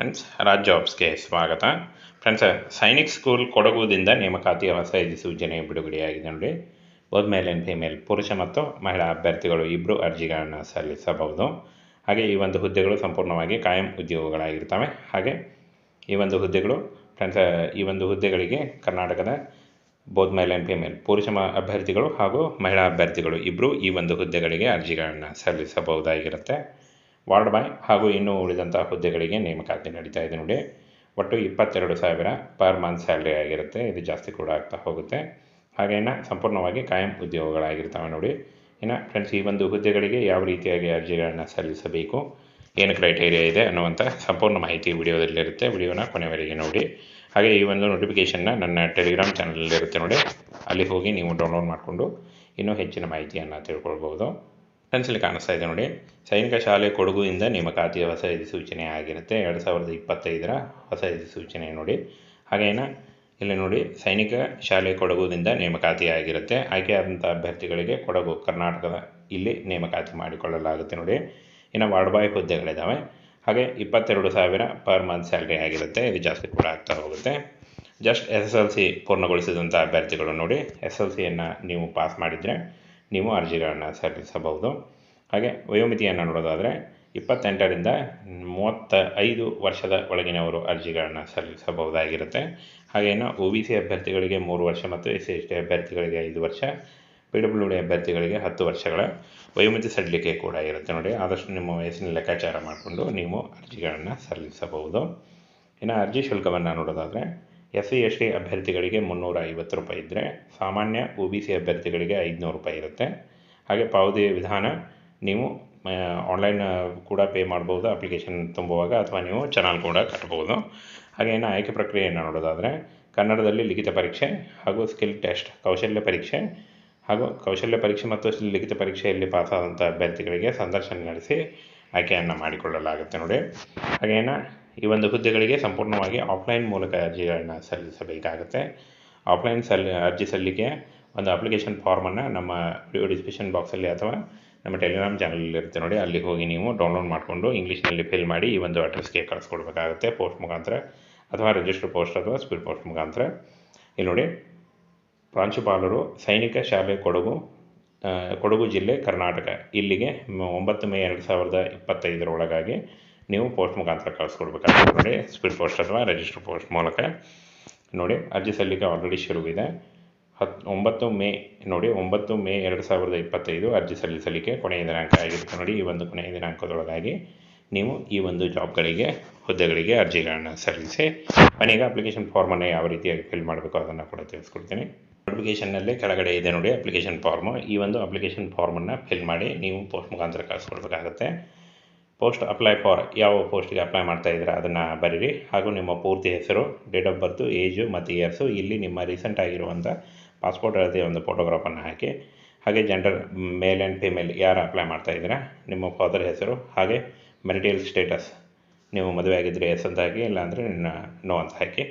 Friends Raj ಜಾಬ್ಸ್ಗೆ ಸ್ವಾಗತ. Friends Sainik school ಕೊಡಗುದಿಂದ ನೇಮಕಾತಿ ಹೊಸ ಸೂಚನೆ ಬಿಡುಗಡೆಯಾಗಿದೆ ನೋಡಿ. ಹೋದ ಮೇಲ್ ಫಿಮೇಲ್ ಪುರುಷ ಮತ್ತು ಮಹಿಳಾ ಅಭ್ಯರ್ಥಿಗಳು ಇಬ್ಬರು ಅರ್ಜಿಗಳನ್ನು ಸಲ್ಲಿಸಬಹುದು. ಹಾಗೆ ಈ ಒಂದು ಹುದ್ದೆಗಳು ಸಂಪೂರ್ಣವಾಗಿ ಕಾಯಂ ಉದ್ಯೋಗಗಳಾಗಿರ್ತವೆ. ಹಾಗೆ ಈ ಒಂದು ಹುದ್ದೆಗಳು ಫ್ರೆಂಡ್ಸ್ ಈ ಒಂದು ಹುದ್ದೆಗಳಿಗೆ ಕರ್ನಾಟಕದ ಬೋತ್ ಮೇಲ್ ಫಿಮೇಲ್ ಪುರುಷ ಅಭ್ಯರ್ಥಿಗಳು ಹಾಗೂ ಮಹಿಳಾ ಅಭ್ಯರ್ಥಿಗಳು ಇಬ್ಬರು ಈ ಒಂದು ಹುದ್ದೆಗಳಿಗೆ ಅರ್ಜಿಗಳನ್ನು ಸಲ್ಲಿಸಬಹುದಾಗಿರುತ್ತೆ. ವಾರ್ಡ್ ಬಾಯ್ ಹಾಗೂ ಇನ್ನೂ ಉಳಿದಂಥ ಹುದ್ದೆಗಳಿಗೆ ನೇಮಕಾತಿ ನಡೀತಾ ಇದೆ ನೋಡಿ. ಒಟ್ಟು ಇಪ್ಪತ್ತೆರಡು ಸಾವಿರ ಪರ್ ಮಂತ್ ಸ್ಯಾಲ್ರಿ ಆಗಿರುತ್ತೆ. ಇದು ಜಾಸ್ತಿ ಕೂಡ ಆಗ್ತಾ ಹೋಗುತ್ತೆ. ಹಾಗೆ ಸಂಪೂರ್ಣವಾಗಿ ಕಾಯಂ ಉದ್ಯೋಗಗಳಾಗಿರ್ತವೆ ನೋಡಿ. ಇನ್ನು ಫ್ರೆಂಡ್ಸ್ ಈ ಒಂದು ಹುದ್ದೆಗಳಿಗೆ ಯಾವ ರೀತಿಯಾಗಿ ಅರ್ಜಿಗಳನ್ನು ಸಲ್ಲಿಸಬೇಕು, ಏನು ಕ್ರೈಟೇರಿಯಾ ಇದೆ ಅನ್ನುವಂಥ ಸಂಪೂರ್ಣ ಮಾಹಿತಿ ವಿಡಿಯೋದಲ್ಲಿರುತ್ತೆ. ವಿಡಿಯೋನ ಕೊನೆವರೆಗೆ ನೋಡಿ. ಹಾಗೆ ಈ ಒಂದು ನೋಟಿಫಿಕೇಷನ್ನ ನನ್ನ ಟೆಲಿಗ್ರಾಮ್ ಚಾನಲಲ್ಲಿರುತ್ತೆ ನೋಡಿ. ಅಲ್ಲಿ ಹೋಗಿ ನೀವು ಡೌನ್ಲೋಡ್ ಮಾಡಿಕೊಂಡು ಇನ್ನೂ ಹೆಚ್ಚಿನ ಮಾಹಿತಿಯನ್ನು ತಿಳ್ಕೊಳ್ಬೋದು ಇಲ್ಲಿ ಕಾಣಿಸ್ತಾ ಇದೆ ನೋಡಿ. ಸೈನಿಕ ಶಾಲೆ ಕೊಡಗುಯಿಂದ ನೇಮಕಾತಿಯ ಹೊಸ ಅಧಿಸೂಚನೆ ಆಗಿರುತ್ತೆ. ಎರಡು ಸಾವಿರದ ಇಪ್ಪತ್ತೈದರ ಹೊಸ ಸೂಚನೆ ನೋಡಿ. ಹಾಗೇನ? ಇಲ್ಲಿ ನೋಡಿ, ಸೈನಿಕ ಶಾಲೆ ಕೊಡಗುದಿಂದ ನೇಮಕಾತಿ ಆಗಿರುತ್ತೆ. ಆಯ್ಕೆಯಾದಂಥ ಅಭ್ಯರ್ಥಿಗಳಿಗೆ ಕೊಡಗು, ಕರ್ನಾಟಕದ ಇಲ್ಲಿ ನೇಮಕಾತಿ ಮಾಡಿಕೊಳ್ಳಲಾಗುತ್ತೆ ನೋಡಿ. ಇನ್ನು ವಾರ್ಡ್ ಬಾಯ್ ಹುದ್ದೆಗಳಿದ್ದಾವೆ ಹಾಗೆ ಇಪ್ಪತ್ತೆರಡು ಸಾವಿರ ಪರ್ ಮಂತ್ ಸ್ಯಾಲ್ರಿ ಆಗಿರುತ್ತೆ. ಇದು ಜಾಸ್ತಿ ಕೂಡ ಆಗ್ತಾ ಹೋಗುತ್ತೆ. Just S S L C ಪೂರ್ಣಗೊಳಿಸಿದಂಥ ಅಭ್ಯರ್ಥಿಗಳು ನೋಡಿ. ಎಸ್ ಎಲ್ ಸಿಯನ್ನು ನೀವು ಪಾಸ್ ಮಾಡಿದರೆ ನೀವು ಅರ್ಜಿಗಳನ್ನು ಸಲ್ಲಿಸಬಹುದು. ಹಾಗೆ ವಯೋಮಿತಿಯನ್ನು ನೋಡೋದಾದರೆ ಇಪ್ಪತ್ತೆಂಟರಿಂದ ಮೂವತ್ತ ಐದು ವರ್ಷದ ಒಳಗಿನವರು ಅರ್ಜಿಗಳನ್ನು ಸಲ್ಲಿಸಬಹುದಾಗಿರುತ್ತೆ. ಹಾಗೆಯೇ ಒ ಬಿ ಸಿ ಅಭ್ಯರ್ಥಿಗಳಿಗೆ ಮೂರು ವರ್ಷ ಮತ್ತು ಎಸ್ ಸಿ ಎಸ್ ಟಿ ಅಭ್ಯರ್ಥಿಗಳಿಗೆ ಐದು ವರ್ಷ, ಪಿ ಡಬ್ಲ್ಯೂ ಡಿ ಅಭ್ಯರ್ಥಿಗಳಿಗೆ ಹತ್ತು ವರ್ಷಗಳ ವಯೋಮಿತಿ ಸಡಿಲಿಕೆ ಕೂಡ ಇರುತ್ತೆ ನೋಡಿ. ಆದಷ್ಟು ನಿಮ್ಮ ವಯಸ್ಸಿನ ಲೆಕ್ಕಾಚಾರ ಮಾಡಿಕೊಂಡು ನೀವು ಅರ್ಜಿಗಳನ್ನು ಸಲ್ಲಿಸಬಹುದು. ಇನ್ನು ಅರ್ಜಿ ಶುಲ್ಕವನ್ನು ನೋಡೋದಾದರೆ ಎಸ್ ಸಿ ಎಸ್ ಟಿ ಅಭ್ಯರ್ಥಿಗಳಿಗೆ ಮುನ್ನೂರ ಐವತ್ತು ರೂಪಾಯಿ ಇದ್ದರೆ ಸಾಮಾನ್ಯ ಒ ಬಿ ಸಿ ಅಭ್ಯರ್ಥಿಗಳಿಗೆ ಐದುನೂರು ರೂಪಾಯಿ ಇರುತ್ತೆ. ಹಾಗೆ ಪಾವತಿ ವಿಧಾನ ನೀವು ಆನ್ಲೈನ್ ಕೂಡ ಪೇ ಮಾಡ್ಬೋದು ಅಪ್ಲಿಕೇಶನ್ ತುಂಬುವಾಗ ಅಥವಾ ನೀವು ಚಾನಲ್ ಕೂಡ ಕಟ್ಬೋದು. ಹಾಗೆ ಇನ್ನು ಆಯ್ಕೆ ಪ್ರಕ್ರಿಯೆಯನ್ನು ನೋಡೋದಾದರೆ ಕನ್ನಡದಲ್ಲಿ ಲಿಖಿತ ಪರೀಕ್ಷೆ ಹಾಗೂ ಸ್ಕಿಲ್ ಟೆಸ್ಟ್ ಕೌಶಲ್ಯ ಪರೀಕ್ಷೆ ಹಾಗೂ ಕೌಶಲ್ಯ ಪರೀಕ್ಷೆ ಮತ್ತು ಲಿಖಿತ ಪರೀಕ್ಷೆಯಲ್ಲಿ ಪಾಸಾದಂಥ ಅಭ್ಯರ್ಥಿಗಳಿಗೆ ಸಂದರ್ಶನ ನಡೆಸಿ ಆಯ್ಕೆಯನ್ನು ಮಾಡಿಕೊಳ್ಳಲಾಗುತ್ತೆ ನೋಡಿ. ಹಾಗೇನ ಈ ಒಂದು ಹುದ್ದೆಗಳಿಗೆ ಸಂಪೂರ್ಣವಾಗಿ ಆಫ್ಲೈನ್ ಮೂಲಕ ಅರ್ಜಿಗಳನ್ನು ಸಲ್ಲಿಸಬೇಕಾಗುತ್ತೆ. ಆಫ್ಲೈನ್ ಸಲ್ಲಿ ಅರ್ಜಿ ಸಲ್ಲಿಕೆ ಒಂದು ಅಪ್ಲಿಕೇಶನ್ ಫಾರ್ಮನ್ನು ನಮ್ಮ ವಿಡಿಯೋ ಡಿಸ್ಕ್ರಿಪ್ಷನ್ ಬಾಕ್ಸಲ್ಲಿ ಅಥವಾ ನಮ್ಮ ಟೆಲಿಗ್ರಾಮ್ ಚಾನಲಲ್ಲಿ ಇರುತ್ತೆ ನೋಡಿ. ಅಲ್ಲಿ ಹೋಗಿ ನೀವು ಡೌನ್ಲೋಡ್ ಮಾಡಿಕೊಂಡು ಇಂಗ್ಲೀಷ್ನಲ್ಲಿ ಫಿಲ್ ಮಾಡಿ ಈ ಒಂದು ಅಡ್ರೆಸ್ಗೆ ಕಳಿಸ್ಕೊಡ್ಬೇಕಾಗುತ್ತೆ. ಪೋಸ್ಟ್ ಮುಖಾಂತರ ಅಥವಾ ರಿಜಿಸ್ಟರ್ ಪೋಸ್ಟ್ ಅಥವಾ ಸ್ಪೀಡ್ ಪೋಸ್ಟ್ ಮುಖಾಂತರ. ಇಲ್ಲಿ ನೋಡಿ, ಪ್ರಾಂಶುಪಾಲರು ಸೈನಿಕ ಶಾಲೆ ಕೊಡಗು ಕೊಡಗು ಜಿಲ್ಲೆ ಕರ್ನಾಟಕ ಇಲ್ಲಿಗೆ ಒಂಬತ್ತು ಮೇ ಎರಡು ಸಾವಿರದ ಇಪ್ಪತ್ತೈದರ ಒಳಗಾಗಿ ನೀವು ಪೋಸ್ಟ್ ಮುಖಾಂತರ ಕಳಿಸ್ಕೊಡ್ಬೇಕಾಗುತ್ತೆ ನೋಡಿ ಸ್ಪೀಡ್ ಪೋಸ್ಟ್ ಅಥವಾ ರಿಜಿಸ್ಟರ್ ಪೋಸ್ಟ್ ಮೂಲಕ ನೋಡಿ, ಅರ್ಜಿ ಸಲ್ಲಿಕೆ ಆಲ್ರೆಡಿ ಶುರುವಿದೆ ಹತ್, ಒಂಬತ್ತು ಮೇ, ನೋಡಿ, ಒಂಬತ್ತು ಮೇ ಎರಡು ಸಾವಿರದ ಇಪ್ಪತ್ತೈದು ಅರ್ಜಿ ಸಲ್ಲಿಸಲಿಕ್ಕೆ ಕೊನೆಯ ದಿನಾಂಕ ಆಗಿರುತ್ತೆ ನೋಡಿ, ಈ ಒಂದು ಕೊನೆಯ ದಿನಾಂಕದೊಳಗಾಗಿ ನೀವು ಈ ಒಂದು ಜಾಬ್ಗಳಿಗೆ ಹುದ್ದೆಗಳಿಗೆ ಅರ್ಜಿಗಳನ್ನು ಸಲ್ಲಿಸಿ, ಮನೆಗೆ ಅಪ್ಲಿಕೇಶನ್ ಫಾರ್ಮನ್ನು ಯಾವ ರೀತಿಯಾಗಿ ಫಿಲ್ ಮಾಡಬೇಕು ಅದನ್ನು ಕೂಡ ತಿಳಿಸ್ಕೊಡ್ತೀನಿ. ನೋಟಿಫಿಕೇಷನ್ನಲ್ಲಿ ಕೆಳಗಡೆ ಇದೆ ನೋಡಿ ಅಪ್ಲಿಕೇಶನ್ ಫಾರ್ಮು ಈ ಒಂದು ಅಪ್ಲಿಕೇಶನ್ ಫಾರ್ಮನ್ನು ಫಿಲ್ ಮಾಡಿ ನೀವು ಪೋಸ್ಟ್ ಮುಖಾಂತರ ಕಳಿಸ್ಕೊಡ್ಬೇಕಾಗತ್ತೆ. ಪೋಸ್ಟ್ ಅಪ್ಲೈ ಫಾರ್ ಯಾವ ಪೋಸ್ಟಿಗೆ ಅಪ್ಲೈ ಮಾಡ್ತಾ ಇದ್ದೀರಾ ಅದನ್ನು ಬರೀರಿ. ಹಾಗೂ ನಿಮ್ಮ ಪೂರ್ತಿ ಹೆಸರು ಡೇಟ್ ಆಫ್ ಬರ್ತು ಏಜು ಮತ್ತು ಇಯರ್ಸು ಇಲ್ಲಿ ನಿಮ್ಮ ರೀಸೆಂಟ್ ಆಗಿರುವಂಥ ಪಾಸ್ಪೋರ್ಟ್ ಅಳತೆಯ ಒಂದು ಫೋಟೋಗ್ರಾಫನ್ನು ಹಾಕಿ, ಹಾಗೆ ಜೆಂಡರ್ ಮೇಲ್ ಆ್ಯಂಡ್ ಫಿಮೇಲ್ ಯಾರು ಅಪ್ಲೈ ಮಾಡ್ತಾ ಇದ್ದೀರಾ, ನಿಮ್ಮ ಫಾದರ್ ಹೆಸರು, ಹಾಗೆ ಮೆರಿಟಿಯಲ್ ಸ್ಟೇಟಸ್ ನೀವು ಮದುವೆ ಆಗಿದ್ದರೆ ಎಸ್ ಅಂತ ಹಾಕಿ, ಇಲ್ಲಾಂದರೆ ನೋ ಅಂತ ಹಾಕಿ,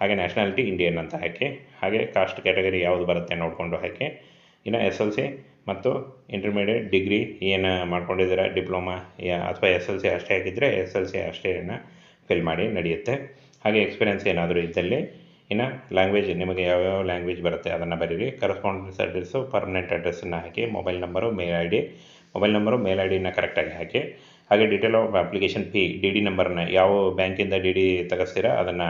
ಹಾಗೆ ನ್ಯಾಷನಾಲಿಟಿ ಇಂಡಿಯನ್ ಅಂತ ಹಾಕಿ, ಹಾಗೆ ಕಾಸ್ಟ್ ಕ್ಯಾಟಗರಿ ಯಾವುದು ಬರುತ್ತೆ ನೋಡಿಕೊಂಡು ಹಾಕಿ, ಇನ್ನು ಎಸ್ ಎಲ್ ಸಿ ಮತ್ತು ಇಂಟರ್ಮೀಡಿಯೇಟ್ ಡಿಗ್ರಿ ಏನು ಮಾಡ್ಕೊಂಡಿದ್ದೀರಾ? ಡಿಪ್ಲೊಮಾ ಅಥವಾ ಎಸ್ ಎಲ್ ಸಿ ಅಷ್ಟೇ ಆಗಿದ್ದರೆ ಎಸ್ ಎಲ್ ಸಿ ಅಷ್ಟೇನ ಫಿಲ್ ಮಾಡಿ ನಡೆಯುತ್ತೆ. ಹಾಗೆ ಎಕ್ಸ್ಪೀರಿಯನ್ಸ್ ಏನಾದರೂ ಇದ್ದಲ್ಲಿ ಇನ್ನು ಲ್ಯಾಂಗ್ವೇಜ್ ನಿಮಗೆ ಯಾವ್ಯಾವ ಲ್ಯಾಂಗ್ವೇಜ್ ಬರುತ್ತೆ ಅದನ್ನು ಬರೀರಿ. ಕರೆಸ್ಪಾಂಡೆನ್ಸ್ ಅಡ್ರೆಸ್ಸು ಪರ್ಮನೆಂಟ್ ಅಡ್ರೆಸ್ಸನ್ನು ಹಾಕಿ mobile number mail I D mobile number mail I ಡಿನ ಕರೆಕ್ಟಾಗಿ ಹಾಕಿ, ಹಾಗೆ detail of application fee D D ನಂಬರ್ನ ಯಾವ ಬ್ಯಾಂಕಿಂದ ಡಿ ಡಿ ತೆಗೆಸ್ತೀರಾ ಅದನ್ನು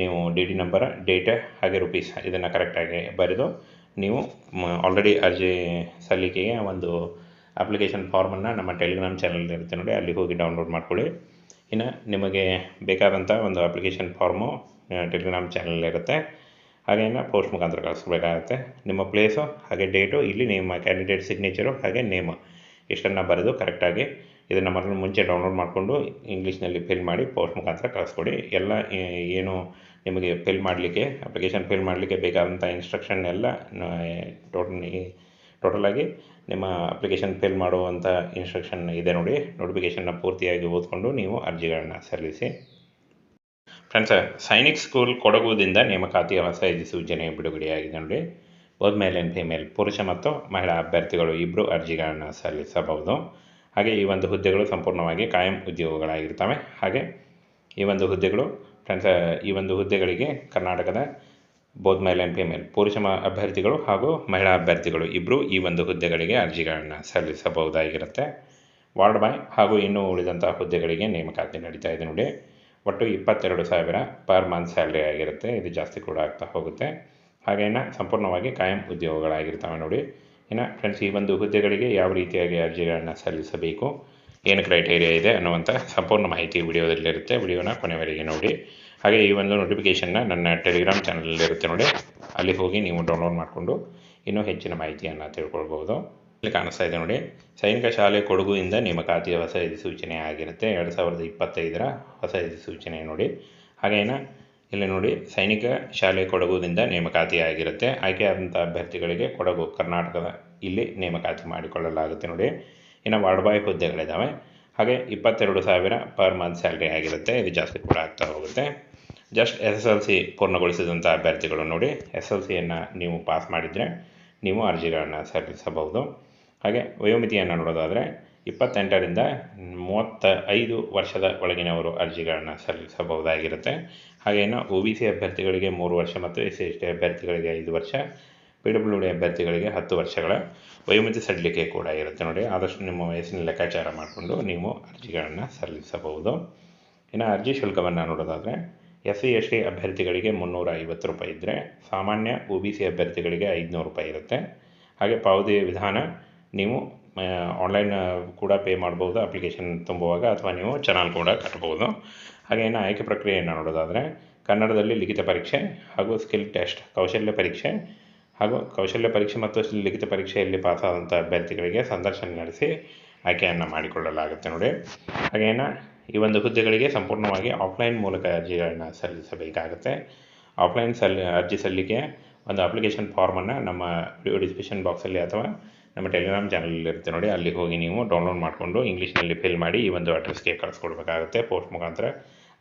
ನೀವು ಡಿ ಡಿ ನಂಬರ್ ಡೇಟ್ ಹಾಗೆ ರುಪೀಸ್ ಇದನ್ನು ಕರೆಕ್ಟಾಗಿ ಬರೆದು ನೀವು ಆಲ್ರೆಡಿ ಅರ್ಜಿ ಸಲ್ಲಿಕೆಗೆ ಒಂದು ಅಪ್ಲಿಕೇಶನ್ ಫಾರ್ಮನ್ನು ನಮ್ಮ ಟೆಲಿಗ್ರಾಮ್ ಚಾನಲ್ ಇರುತ್ತೆ ನೋಡಿ, ಅಲ್ಲಿ ಹೋಗಿ ಡೌನ್ಲೋಡ್ ಮಾಡ್ಕೊಳ್ಳಿ. ಇನ್ನು ನಿಮಗೆ ಬೇಕಾದಂಥ ಒಂದು ಅಪ್ಲಿಕೇಶನ್ ಫಾರ್ಮು ಟೆಲಿಗ್ರಾಮ್ ಚಾನಲ್ ಇರುತ್ತೆ. ಹಾಗೇನ ಪೋಸ್ಟ್ ಮುಖಾಂತರ ಕಳಿಸ್ಬೇಕಾಗತ್ತೆ ನಿಮ್ಮ ಪ್ಲೇಸು ಹಾಗೆ ಡೇಟು ಇಲ್ಲಿ ನಿಮ್ಮ ಕ್ಯಾಂಡಿಡೇಟ್ ಸಿಗ್ನೇಚರು ಹಾಗೆ ನೇಮು ಇಷ್ಟನ್ನು ಬರೆದು ಕರೆಕ್ಟಾಗಿ ಇದನ್ನು ಮೊದಲು ಮುಂಚೆ ಡೌನ್ಲೋಡ್ ಮಾಡಿಕೊಂಡು ಇಂಗ್ಲೀಷ್ನಲ್ಲಿ ಫಿಲ್ ಮಾಡಿ ಪೋಸ್ಟ್ ಮುಖಾಂತರ ಕಳಿಸ್ಕೊಡಿ. ಎಲ್ಲ ಏನು ನಿಮಗೆ ಫಿಲ್ ಮಾಡಲಿಕ್ಕೆ ಅಪ್ಲಿಕೇಶನ್ ಫಿಲ್ ಮಾಡಲಿಕ್ಕೆ ಬೇಕಾದಂಥ ಇನ್ಸ್ಟ್ರಕ್ಷನ್ ಎಲ್ಲ ಟೋಟಲ್ ಟೋಟಲಾಗಿ ನಿಮ್ಮ ಅಪ್ಲಿಕೇಶನ್ ಫಿಲ್ ಮಾಡುವಂಥ ಇನ್ಸ್ಟ್ರಕ್ಷನ್ ಇದೆ ನೋಡಿ. ನೋಟಿಫಿಕೇಷನ್ನ ಪೂರ್ತಿಯಾಗಿ ಓದ್ಕೊಂಡು ನೀವು ಅರ್ಜಿಗಳನ್ನು ಸಲ್ಲಿಸಿ. ಫ್ರೆಂಡ್ಸ್ ಸೈನಿಕ್ ಸ್ಕೂಲ್ ಕೊಡಗುದಿಂದ ನೇಮಕಾತಿ ಹೊಸ ಸೂಚನೆ ಬಿಡುಗಡೆಯಾಗಿದೆ ನೋಡಿ. ಬೋತ್ ಮೇಲ್ ಆ್ಯಂಡ್ ಫಿಮೇಲ್ ಪುರುಷ ಮತ್ತು ಮಹಿಳಾ ಅಭ್ಯರ್ಥಿಗಳು ಇಬ್ಬರು ಅರ್ಜಿಗಳನ್ನು ಸಲ್ಲಿಸಬಹುದು. ಹಾಗೆ ಈ ಒಂದು ಹುದ್ದೆಗಳು ಸಂಪೂರ್ಣವಾಗಿ ಕಾಯಂ ಉದ್ಯೋಗಗಳಾಗಿರ್ತವೆ. ಹಾಗೆ ಈ ಒಂದು ಹುದ್ದೆಗಳು ಫ್ರೆಂಡ್ಸ್, ಈ ಒಂದು ಹುದ್ದೆಗಳಿಗೆ ಕರ್ನಾಟಕದ ಬೋತ್ ಮೇಲ್ ಆ್ಯಂಡ್ ಫಿಮೇಲ್ ಪುರುಷ ಮ- ಅಭ್ಯರ್ಥಿಗಳು ಹಾಗೂ ಮಹಿಳಾ ಅಭ್ಯರ್ಥಿಗಳು ಇಬ್ಬರು ಈ ಒಂದು ಹುದ್ದೆಗಳಿಗೆ ಅರ್ಜಿಗಳನ್ನು ಸಲ್ಲಿಸಬಹುದಾಗಿರುತ್ತೆ. ವಾರ್ಡ್ ಬಾಯ್ ಹಾಗೂ ಇನ್ನೂ ಉಳಿದಂಥ ಹುದ್ದೆಗಳಿಗೆ ನೇಮಕಾತಿ ನಡೀತಾ ಇದೆ ನೋಡಿ. ಒಟ್ಟು ಇಪ್ಪತ್ತೆರಡು ಸಾವಿರ ಪರ್ ಮಂತ್ ಸ್ಯಾಲ್ರಿ ಆಗಿರುತ್ತೆ. ಇದು ಜಾಸ್ತಿ ಕೂಡ ಆಗ್ತಾ ಹೋಗುತ್ತೆ. ಹಾಗೇನ ಸಂಪೂರ್ಣವಾಗಿ ಕಾಯಂ ಉದ್ಯೋಗಗಳಾಗಿರ್ತವೆ ನೋಡಿ. ಇನ್ನು ಫ್ರೆಂಡ್ಸ್ ಈ ಒಂದು ಹುದ್ದೆಗಳಿಗೆ ಯಾವ ರೀತಿಯಾಗಿ ಅರ್ಜಿಗಳನ್ನು ಸಲ್ಲಿಸಬೇಕು, ಏನು ಕ್ರೈಟೇರಿಯಾ ಇದೆ ಅನ್ನುವಂಥ ಸಂಪೂರ್ಣ ಮಾಹಿತಿ ವಿಡಿಯೋದಲ್ಲಿರುತ್ತೆ. ವಿಡಿಯೋನ ಕೊನೆವರೆಗೆ ನೋಡಿ. ಹಾಗೆ ಈ ಒಂದು ನೋಟಿಫಿಕೇಷನ್ನ ನನ್ನ ಟೆಲಿಗ್ರಾಮ್ ಚಾನಲಲ್ಲಿರುತ್ತೆ ನೋಡಿ. ಅಲ್ಲಿ ಹೋಗಿ ನೀವು ಡೌನ್ಲೋಡ್ ಮಾಡಿಕೊಂಡು ಇನ್ನೂ ಹೆಚ್ಚಿನ ಮಾಹಿತಿಯನ್ನು ತಿಳ್ಕೊಳ್ಬೋದು. ಇಲ್ಲಿ ಕಾಣಿಸ್ತಾ ಇದೆ ನೋಡಿ. ಸೈನಿಕ ಶಾಲೆ ಕೊಡಗುವಿಂದ ನೇಮಕಾತಿಯ ಹೊಸ ಅಧಿಸೂಚನೆ ಆಗಿರುತ್ತೆ. ಎರಡು ಸಾವಿರದ ಇಪ್ಪತ್ತೈದರ ಹೊಸ ಅಧಿಸೂಚನೆ ನೋಡಿ. ಹಾಗೇನ ಇಲ್ಲಿ ನೋಡಿ ಸೈನಿಕ ಶಾಲೆ ಕೊಡಗುದಿಂದ ನೇಮಕಾತಿ ಆಗಿರುತ್ತೆ. ಆಯ್ಕೆಯಾದಂಥ ಅಭ್ಯರ್ಥಿಗಳಿಗೆ ಕೊಡಗು, ಕರ್ನಾಟಕದ ಇಲ್ಲಿ ನೇಮಕಾತಿ ಮಾಡಿಕೊಳ್ಳಲಾಗುತ್ತೆ ನೋಡಿ. ಇನ್ನು ವಾರ್ಡ್ ಬಾಯ್ ಹುದ್ದೆಗಳಿದ್ದಾವೆ. ಹಾಗೆ ಇಪ್ಪತ್ತೆರಡು ಸಾವಿರ ಪರ್ ಮಂತ್ ಸ್ಯಾಲ್ರಿ ಆಗಿರುತ್ತೆ. ಇದು ಜಾಸ್ತಿ ಕೂಡ ಆಗ್ತಾ ಹೋಗುತ್ತೆ. Just S S L C ಪೂರ್ಣಗೊಳಿಸಿದಂಥ ಅಭ್ಯರ್ಥಿಗಳು ನೋಡಿ. ಎಸ್ ಎಲ್ ಸಿಯನ್ನು ನೀವು ಪಾಸ್ ಮಾಡಿದರೆ ನೀವು ಅರ್ಜಿಗಳನ್ನು ಸಲ್ಲಿಸಬಹುದು. ಹಾಗೆ ವಯೋಮಿತಿಯನ್ನು ನೋಡೋದಾದರೆ ಇಪ್ಪತ್ತೆಂಟರಿಂದ ಮೂವತ್ತ ಐದು ವರ್ಷದ ಒಳಗಿನವರು ಅರ್ಜಿಗಳನ್ನು ಸಲ್ಲಿಸಬಹುದಾಗಿರುತ್ತೆ. ಹಾಗೇನು ಒ ಬಿ ಸಿ ಅಭ್ಯರ್ಥಿಗಳಿಗೆ ಮೂರು ವರ್ಷ ಮತ್ತು ಎಸ್ ಸಿ ಎಸ್ ಟಿ ಅಭ್ಯರ್ಥಿಗಳಿಗೆ ಐದು ವರ್ಷ ಪಿ ಡಬ್ಲ್ಯೂ ಡಿ ಅಭ್ಯರ್ಥಿಗಳಿಗೆ ಹತ್ತು ವರ್ಷಗಳ ವಯೋಮಿತಿ ಸಡಿಲಿಕೆ ಕೂಡ ಇರುತ್ತೆ ನೋಡಿ. ಆದಷ್ಟು ನಿಮ್ಮ ವಯಸ್ಸಿನ ಲೆಕ್ಕಾಚಾರ ಮಾಡಿಕೊಂಡು ನೀವು ಅರ್ಜಿಗಳನ್ನು ಸಲ್ಲಿಸಬಹುದು. ಇನ್ನು ಅರ್ಜಿ ಶುಲ್ಕವನ್ನು ನೋಡೋದಾದರೆ, ಎಸ್ ಸಿ, ಎಸ್ ಟಿ ಅಭ್ಯರ್ಥಿಗಳಿಗೆ ಮುನ್ನೂರ ಐವತ್ತು ರೂಪಾಯಿ ಇದ್ದರೆ ಸಾಮಾನ್ಯ ಒ ಬಿ ಸಿ ಅಭ್ಯರ್ಥಿಗಳಿಗೆ ಐದುನೂರು ರೂಪಾಯಿ ಇರುತ್ತೆ. ಹಾಗೆ ಪಾವತಿ ವಿಧಾನ, ನೀವು ಆನ್ಲೈನ್ ಕೂಡ ಪೇ ಮಾಡ್ಬೋದು ಅಪ್ಲಿಕೇಶನ್ ತುಂಬುವಾಗ ಅಥವಾ ನೀವು ಚೆನ್ನಾಗಿ ಕೂಡ ಕಟ್ಬೋದು. ಹಾಗೆ ಇನ್ನು ಆಯ್ಕೆ ಪ್ರಕ್ರಿಯೆಯನ್ನು ನೋಡೋದಾದರೆ ಕನ್ನಡದಲ್ಲಿ ಲಿಖಿತ ಪರೀಕ್ಷೆ ಹಾಗೂ ಸ್ಕಿಲ್ ಟೆಸ್ಟ್ ಕೌಶಲ್ಯ ಪರೀಕ್ಷೆ ಹಾಗೂ ಕೌಶಲ್ಯ ಪರೀಕ್ಷೆ ಮತ್ತು ಲಿಖಿತ ಪರೀಕ್ಷೆಯಲ್ಲಿ ಪಾಸಾದಂಥ ಅಭ್ಯರ್ಥಿಗಳಿಗೆ ಸಂದರ್ಶನ ನಡೆಸಿ ಆಯ್ಕೆಯನ್ನು ಮಾಡಿಕೊಳ್ಳಲಾಗುತ್ತೆ ನೋಡಿ. ಹಾಗೇನ ಈ ಒಂದು ಹುದ್ದೆಗಳಿಗೆ ಸಂಪೂರ್ಣವಾಗಿ ಆಫ್ಲೈನ್ ಮೂಲಕ ಅರ್ಜಿಗಳನ್ನು ಸಲ್ಲಿಸಬೇಕಾಗುತ್ತೆ. ಆಫ್ಲೈನ್ ಸಲ್ಲಿ ಅರ್ಜಿ ಸಲ್ಲಿಕೆ ಒಂದು ಅಪ್ಲಿಕೇಶನ್ ಫಾರ್ಮನ್ನು ನಮ್ಮ ವಿಡಿಯೋ ಡಿಸ್ಕ್ರಿಪ್ಷನ್ ಬಾಕ್ಸಲ್ಲಿ ಅಥವಾ ನಮ್ಮ ಟೆಲಿಗ್ರಾಮ್ ಚಾನಲ್ ಇರುತ್ತೆ ನೋಡಿ, ಅಲ್ಲಿ ಹೋಗಿ ನೀವು ಡೌನ್ಲೋಡ್ ಮಾಡಿಕೊಂಡು ಇಂಗ್ಲೀಷ್ನಲ್ಲಿ ಫಿಲ್ ಮಾಡಿ ಈ ಒಂದು ಅಡ್ರೆಸ್ಗೆ ಕಳಿಸ್ಕೊಡ್ಬೇಕಾಗುತ್ತೆ ಪೋಸ್ಟ್ ಮುಖಾಂತರ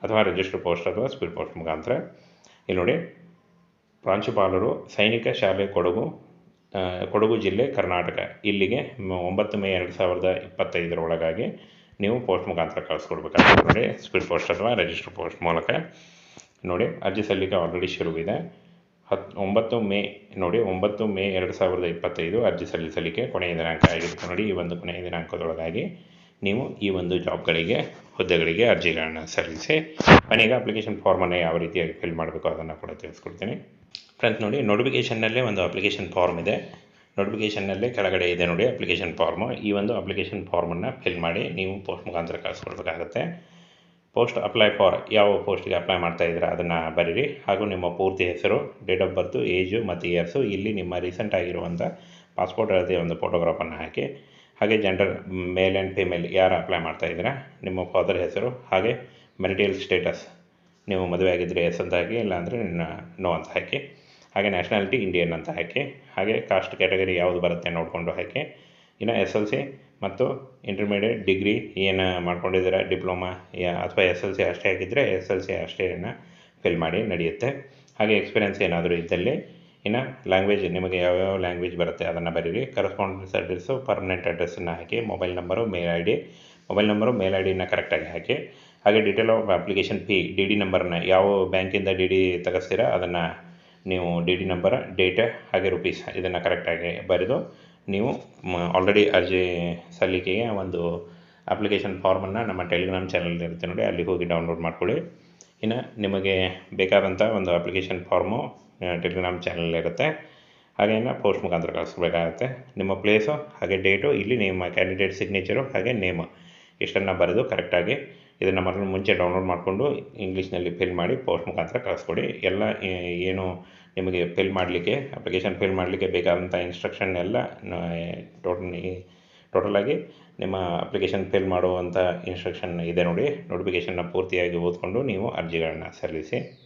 ಅಥವಾ ರಿಜಿಸ್ಟರ್ ಪೋಸ್ಟ್ ಅಥವಾ ಸ್ಪೀಡ್ ಪೋಸ್ಟ್ ಮುಖಾಂತರ. ಇಲ್ಲಿ ನೋಡಿ, ಪ್ರಾಂಶುಪಾಲರು ಸೈನಿಕ ಶಾಲೆ ಕೊಡಗು ಕೊಡಗು ಜಿಲ್ಲೆ ಕರ್ನಾಟಕ. ಇಲ್ಲಿಗೆ ಒಂಬತ್ತು ಮೇ ಎರಡು ಸಾವಿರದ ಇಪ್ಪತ್ತೈದರ ಒಳಗಾಗಿ ನೀವು ಪೋಸ್ಟ್ ಮುಖಾಂತರ ಕಳಿಸ್ಕೊಡ್ಬೇಕಾಗುತ್ತೆ ನೋಡಿ ಸ್ಪೀಡ್ ಪೋಸ್ಟ್ ಅಥವಾ ರಿಜಿಸ್ಟರ್ ಪೋಸ್ಟ್ ಮೂಲಕ. ನೋಡಿ, ಅರ್ಜಿ ಸಲ್ಲಿಕೆ ಆಲ್ರೆಡಿ ಶುರುವಿದೆ. ಹತ್ ಒಂಬತ್ತು ಮೇ, ನೋಡಿ, ಒಂಬತ್ತು ಮೇ ಎರಡು ಸಾವಿರದ ಇಪ್ಪತ್ತೈದು ಅರ್ಜಿ ಸಲ್ಲಿಸಲಿಕ್ಕೆ ಕೊನೆಯ ದಿನಾಂಕ ಆಗಿರುತ್ತೆ ನೋಡಿ, ಈ ಒಂದು ಕೊನೆಯ ದಿನಾಂಕದೊಳಗಾಗಿ ನೀವು ಈ ಒಂದು ಜಾಬ್ಗಳಿಗೆ, ಹುದ್ದೆಗಳಿಗೆ ಅರ್ಜಿಗಳನ್ನು ಸಲ್ಲಿಸಿ ಕೊನೆಗೆ ಅಪ್ಲಿಕೇಶನ್ ಫಾರ್ಮನ್ನು ಯಾವ ರೀತಿಯಾಗಿ ಫಿಲ್ ಮಾಡಬೇಕು ಅದನ್ನು ಕೂಡ ತಿಳಿಸ್ಕೊಡ್ತೀನಿ. ಫ್ರೆಂಡ್ಸ್ ನೋಡಿ ನೋಟಿಫಿಕೇಷನ್ನಲ್ಲೇ ಒಂದು ಅಪ್ಲಿಕೇಶನ್ ಫಾರ್ಮ್ ಇದೆ. ನೋಟಿಫಿಕೇಷನ್ನಲ್ಲೇ ಕೆಳಗಡೆ ಇದೆ ನೋಡಿ ಅಪ್ಲಿಕೇಶನ್ ಫಾರ್ಮು ಈ ಒಂದು ಅಪ್ಲಿಕೇಶನ್ ಫಾರ್ಮನ್ನು ಫಿಲ್ ಮಾಡಿ ನೀವು ಪೋಸ್ಟ್ ಮುಖಾಂತರ ಕಳಿಸ್ಕೊಡ್ಬೇಕಾಗತ್ತೆ. ಪೋಸ್ಟ್ ಅಪ್ಲೈ ಫಾರ್ ಯಾವ ಪೋಸ್ಟಿಗೆ ಅಪ್ಲೈ ಮಾಡ್ತಾ ಇದ್ದೀರಾ ಅದನ್ನು ಬರೀರಿ. ಹಾಗೂ ನಿಮ್ಮ ಪೂರ್ತಿ ಹೆಸರು ಡೇಟ್ ಆಫ್ ಬರ್ತು ಏಜು ಮತ್ತು ಇಯರ್ಸು ಇಲ್ಲಿ ನಿಮ್ಮ ರೀಸೆಂಟ್ ಆಗಿರುವಂಥ ಪಾಸ್ಪೋರ್ಟ್ ಅಳತೆ ಒಂದು ಫೋಟೋಗ್ರಾಫನ್ನು ಹಾಕಿ, ಹಾಗೆ ಜೆಂಡರ್ ಮೇಲ್ ಆ್ಯಂಡ್ ಫಿಮೇಲ್ ಯಾರು ಅಪ್ಲೈ ಮಾಡ್ತಾ ಇದ್ದೀರಾ, ನಿಮ್ಮ ಫಾದರ್ ಹೆಸರು, ಹಾಗೆ ಮೆರಿಟಿಯಲ್ ಸ್ಟೇಟಸ್ ನೀವು ಮದುವೆ ಆಗಿದ್ದರೆ ಎಸ್ ಅಂತ ಹಾಕಿ ಇಲ್ಲಾಂದರೆ ನೋ ಅಂತ ಹಾಕಿ, ಹಾಗೆ ನ್ಯಾಷನಾಲಿಟಿ ಇಂಡಿಯನ್ ಅಂತ ಹಾಕಿ, ಹಾಗೆ ಕಾಸ್ಟ್ ಕ್ಯಾಟಗರಿ ಯಾವುದು ಬರುತ್ತೆ ನೋಡಿಕೊಂಡು ಹಾಕಿ, ಇನ್ನು ಎಸ್ ಎಲ್ ಸಿ ಮತ್ತು ಇಂಟರ್ಮೀಡಿಯೇಟ್ ಡಿಗ್ರಿ ಏನು ಮಾಡ್ಕೊಂಡಿದ್ದೀರಾ? ಡಿಪ್ಲೊಮಾ ಅಥವಾ ಎಸ್ ಎಲ್ ಸಿ ಅಷ್ಟೇ ಆಗಿದ್ದರೆ ಎಸ್ ಎಲ್ ಸಿ ಅಷ್ಟೇನ ಫಿಲ್ ಮಾಡಿ ನಡೆಯುತ್ತೆ. ಹಾಗೆ ಎಕ್ಸ್ಪೀರಿಯನ್ಸ್ ಏನಾದರೂ ಇದ್ದಲ್ಲಿ ಇನ್ನು ಲ್ಯಾಂಗ್ವೇಜ್ ನಿಮಗೆ ಯಾವ್ಯಾವ ಲ್ಯಾಂಗ್ವೇಜ್ ಬರುತ್ತೆ ಅದನ್ನು ಬರೀರಿ. ಕರೆಸ್ಪಾಂಡೆನ್ಸ್ ಅಡ್ರೆಸ್ಸು ಪರ್ಮನೆಂಟ್ ಅಡ್ರೆಸ್ಸನ್ನು ಹಾಕಿ mobile number mail I D mobile number mail I ಡಿನ ಕರೆಕ್ಟಾಗಿ ಹಾಕಿ, ಹಾಗೆ detail of application fee D D ನಂಬರ್ನ ಯಾವ ಬ್ಯಾಂಕಿಂದ ಡಿ ಡಿ ತೆಗೆಸ್ತೀರಾ ಅದನ್ನು ನೀವು ಡಿ ಡಿ ನಂಬರ್ ಡೇಟ್ ಹಾಗೆ ರುಪೀಸ್ ಇದನ್ನು ಕರೆಕ್ಟಾಗಿ ಬರೆದು ನೀವು ಆಲ್ರೆಡಿ ಅರ್ಜಿ ಸಲ್ಲಿಕೆಗೆ ಒಂದು ಅಪ್ಲಿಕೇಶನ್ ಫಾರ್ಮನ್ನು ನಮ್ಮ ಟೆಲಿಗ್ರಾಮ್ ಚಾನಲ್ ಇರುತ್ತೆ ನೋಡಿ, ಅಲ್ಲಿ ಹೋಗಿ ಡೌನ್ಲೋಡ್ ಮಾಡ್ಕೊಳ್ಳಿ. ಇನ್ನು ನಿಮಗೆ ಬೇಕಾದಂಥ ಒಂದು ಅಪ್ಲಿಕೇಶನ್ ಫಾರ್ಮು ಟೆಲಿಗ್ರಾಮ್ ಚಾನಲ್ ಇರುತ್ತೆ. ಹಾಗೆ ಪೋಸ್ಟ್ ಮುಖಾಂತರ ಕಳಿಸ್ಬೇಕಾಗತ್ತೆ. ನಿಮ್ಮ ಪ್ಲೇಸು ಹಾಗೆ ಡೇಟು ಇಲ್ಲಿ ನಿಮ್ಮ ಕ್ಯಾಂಡಿಡೇಟ್ ಸಿಗ್ನೇಚರು ಹಾಗೆ ನೇಮು ಇಷ್ಟನ್ನು ಬರೆದು ಕರೆಕ್ಟಾಗಿ ಇದನ್ನು ಮೊದಲು ಮುಂಚೆ ಡೌನ್ಲೋಡ್ ಮಾಡಿಕೊಂಡು ಇಂಗ್ಲೀಷ್ನಲ್ಲಿ ಫಿಲ್ ಮಾಡಿ ಪೋಸ್ಟ್ ಮುಖಾಂತರ ಕಳಿಸ್ಕೊಡಿ. ಎಲ್ಲ ಏನು ನಿಮಗೆ ಫಿಲ್ ಮಾಡಲಿಕ್ಕೆ ಅಪ್ಲಿಕೇಶನ್ ಫಿಲ್ ಮಾಡಲಿಕ್ಕೆ ಬೇಕಾದಂಥ ಇನ್ಸ್ಟ್ರಕ್ಷನ್ ಎಲ್ಲ ಟೋಟಲ್ ಟೋಟಲಾಗಿ ನಿಮ್ಮ ಅಪ್ಲಿಕೇಶನ್ ಫಿಲ್ ಮಾಡುವಂಥ ಇನ್ಸ್ಟ್ರಕ್ಷನ್ ಇದೆ ನೋಡಿ. ನೋಟಿಫಿಕೇಷನ್ನ ಪೂರ್ತಿಯಾಗಿ ಓದ್ಕೊಂಡು ನೀವು ಅರ್ಜಿಗಳನ್ನು ಸಲ್ಲಿಸಿ.